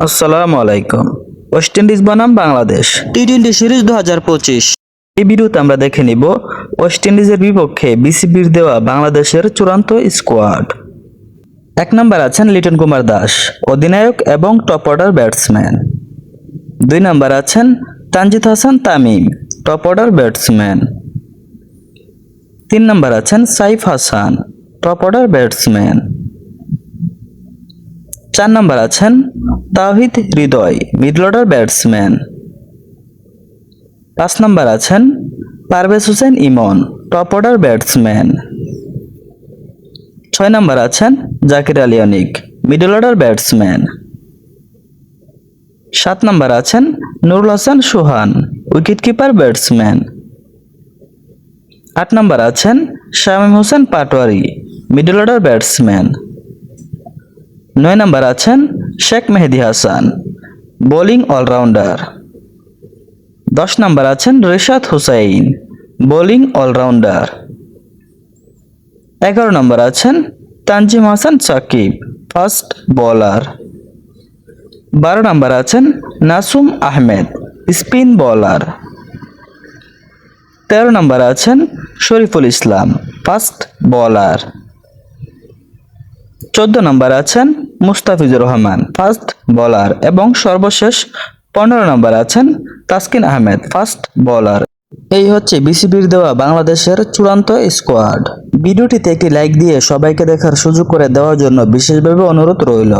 আসসালামু আলাইকুম। West Indies বনাম বাংলাদেশ। টি টোয়েন্টি সিরিজ দু হাজার পঁচিশ। এই ভিডিওতে আমরা দেখে নিব ওয়েস্ট ইন্ডিজের বিপক্ষে বিসিবির দেওয়া বাংলাদেশের চূড়ান্ত স্কোয়াড এক নম্বর আছেন লিটন কুমার দাস অধিনায়ক এবং টপ অর্ডার ব্যাটসম্যান দুই নম্বর আছেন Tanzid Hasan Tamim top order batsman তিন নম্বর আছেন Saif Hasan top order batsman চার নম্বর আছেন Towhid Hridoy middle order batsman পাঁচ নম্বর আছেন Parvez Hossain Emon top order batsman ছয় নম্বর আছেন Jaker Ali Anik middle order batsman সাত number আছেন নুরুল হাসান সুহান উইকেট কিপার ব্যাটসম্যান আট নম্বর আছেন Shamim Hossain Patwari middle order batsman নয় নম্বর আছেন শেখ মেহেদি হাসান, বোলিং অলরাউন্ডার। দশ নম্বর আছেন রেশাদ হুসাইন, বোলিং অলরাউন্ডার। এগারো নম্বর আছেন তানজিম হাসান সাকিব, ফাস্ট বোলার। বারো নম্বর আছেন নাসুম আহমেদ, স্পিন বলার। তেরো নম্বর আছেন শরীফুল ইসলাম, ফাস্ট বোলার। চোদ্দ নম্বর আছেন মুস্তাফিজুর রহমান, ফাস্ট বলার এবং সর্বশেষ পনেরো নম্বর আছেন তাসকিন আহমেদ, ফাস্ট বলার। এই হচ্ছে বিসিবির দেওয়া বাংলাদেশের চূড়ান্ত স্কোয়াড। ভিডিওটিতে একটি লাইক দিয়ে সবাইকে দেখার সুযোগ করে দেওয়ার জন্য বিশেষভাবে অনুরোধ রইল।